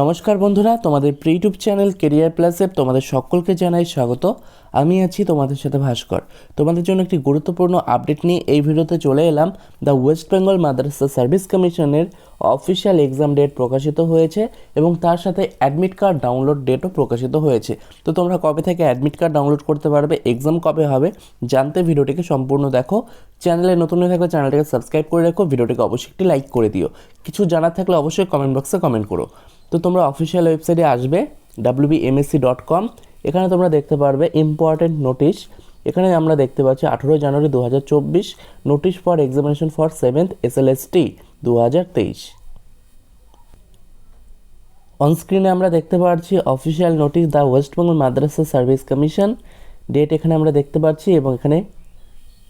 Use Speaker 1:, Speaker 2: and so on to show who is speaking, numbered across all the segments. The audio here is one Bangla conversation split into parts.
Speaker 1: নমস্কার বন্ধুরা, তোমাদের ইউটিউব চ্যানেল কেরিয়ার প্লাসে তোমাদের সকলকে জানাই স্বাগত। আমি আছি তোমাদের সাথে ভাস্কর। তোমাদের জন্য একটি গুরুত্বপূর্ণ আপডেট নিয়ে এই ভিডিওতে চলে এলাম। দ্য ওয়েস্ট বেঙ্গল মাদ্রাসা সার্ভিস কমিশনের অফিসিয়াল এক্সাম ডেট প্রকাশিত হয়েছে এবং তার সাথে অ্যাডমিট কার্ড ডাউনলোড ডেটও প্রকাশিত হয়েছে। তো তোমরা কবে থেকে অ্যাডমিট কার্ড ডাউনলোড করতে পারবে এক্সাম কবে হবে, জানতে ভিডিওটিকে সম্পূর্ণ দেখো। চ্যানেলে নতুন হয়ে থাকলে চ্যানেলটিকে সাবস্ক্রাইব করে রাখো, ভিডিওটিকে অবশ্যই একটি লাইক করে দিও। কিছু জানার থাকলে অবশ্যই কমেন্ট বক্সে কমেন্ট করো। তো তোমরা অফিসিয়াল ওয়েবসাইটে আসবে ডাব্লিউবিএমএসসি ডট কম এখানে তোমরা দেখতে পারবে ইম্পর্টেন্ট নোটিশ এখানে আমরা দেখতে পাচ্ছি আঠেরো জানুয়ারি দু হাজার চব্বিশ notice for examination for seventh S L S T দু হাজার তেইশ অনস্ক্রিনে আমরা দেখতে পাচ্ছি official notice the West Bengal Madrasah service commission date এখানে আমরা দেখতে পাচ্ছি এবং এখানে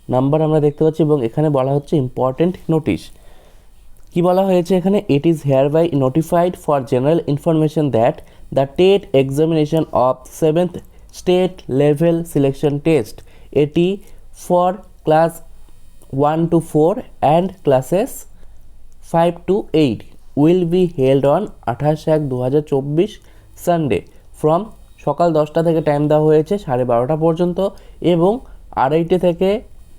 Speaker 1: নাম্বার আমরা দেখতে পাচ্ছি এবং এখানে বলা হচ্ছে ইম্পর্টেন্ট নোটিশ কি বলা হয়েছে এখানে? It is here by notified for general information that the TET examination of seventh state level selection test এটি for class one to four and classes five to eight will be held on আঠাশ এক দু হাজার চব্বিশ সানডে ফ্রম সকাল দশটা থেকে টাইম দেওয়া হয়েছে সাড়ে বারোটা পর্যন্ত এবং আড়াইটে থেকে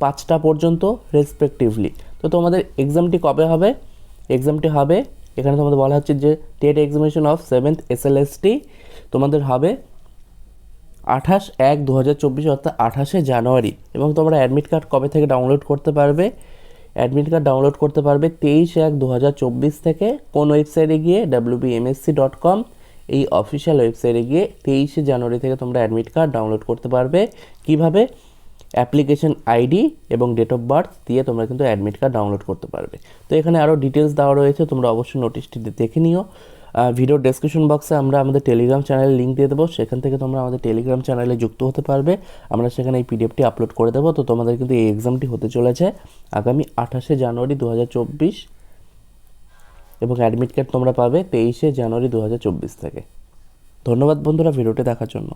Speaker 1: পাঁচটা পর্যন্ত রেসপেক্টিভলি তো তোমাদের এক্সামটি কবে হবে? এক্সামটি হবে, এখানে তোমাদের বলা হচ্ছে যে TET examination of seventh SLST তোমাদের হবে আঠাশ এক দু হাজার চব্বিশ, অর্থাৎ আঠাশে জানুয়ারি। এবং তোমরা অ্যাডমিট কার্ড কবে থেকে ডাউনলোড করতে পারবে? অ্যাডমিট কার্ড ডাউনলোড করতে পারবে তেইশ এক দু হাজার চব্বিশ থেকে। কোন ওয়েবসাইটে গিয়ে? ডাব্লিউবিএমএসসি ডট কম এই অফিসিয়াল ওয়েবসাইটে গিয়ে তেইশে জানুয়ারি থেকে তোমরা অ্যাডমিট কার্ড ডাউনলোড করতে পারবে। কীভাবে? অ্যাপ্লিকেশন আইডি এবং ডেট অফ বার্থ দিয়ে তোমরা কিন্তু অ্যাডমিট কার্ড ডাউনলোড করতে পারবে। তো এখানে আরও ডিটেলস দেওয়া রয়েছে, তোমরা অবশ্যই নোটিশটি দেখে নিও। ভিডিও ডেসক্রিপশন বক্সে আমরা আমাদের টেলিগ্রাম চ্যানেলের লিঙ্ক দিয়ে দেবো, সেখান থেকে তোমরা আমাদের টেলিগ্রাম চ্যানেলে যুক্ত হতে পারবে। আমরা সেখানে এই পিডিএফটি আপলোড করে দেবো। তো তোমাদের কিন্তু এই এক্সামটি হতে চলেছে আগামী আঠাশে জানুয়ারি দু হাজার চব্বিশ এবং অ্যাডমিট কার্ড তোমরা পাবে তেইশে জানুয়ারি দু হাজার চব্বিশ থেকে। ধন্যবাদ বন্ধুরা ভিডিওটি দেখার জন্য।